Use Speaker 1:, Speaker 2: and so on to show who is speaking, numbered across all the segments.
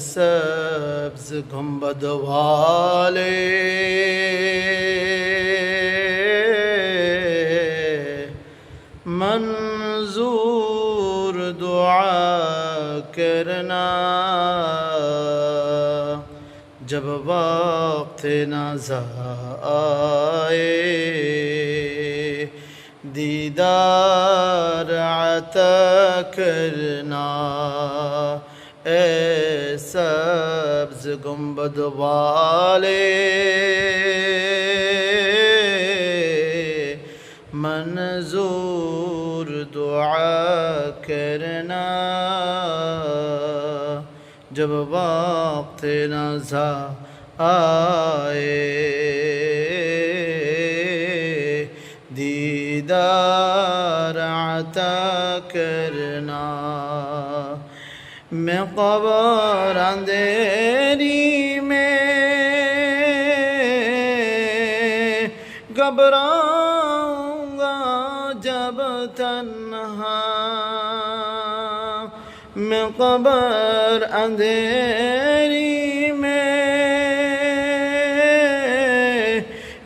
Speaker 1: سبز گنبد والے منظور دعا کرنا. جب وقت نازا آئے دیدار عطا کرنا. اے سبز گنبد والے منظور دعا کرنا۔ جب وقت نزا آئے دیدار عطا کرنا۔ میں قبر اندھیری میں گھبراؤں گا جب تنہا۔ میں قبر اندھیری میں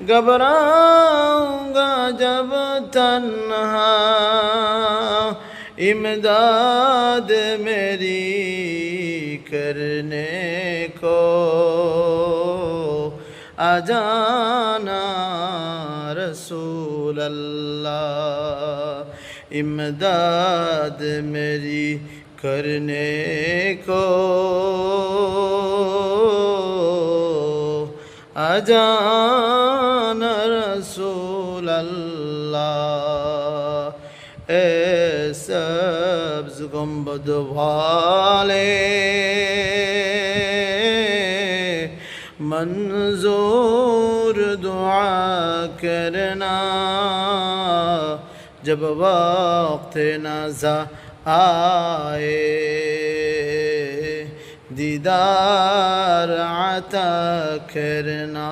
Speaker 1: گھبراؤں گا جب تنہا۔ امداد میری کرنے کو۔ آ رسول اللہ۔ امداد میری کرنے کو۔ آ رسول اللہ۔ اے سبز گنبد والے منظور دعا کرنا جب وقت نزا آئے دیدار عطا کرنا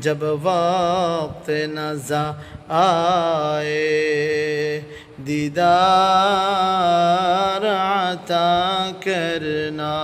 Speaker 1: جب وقت نزا آئے دیدار عطا کرنا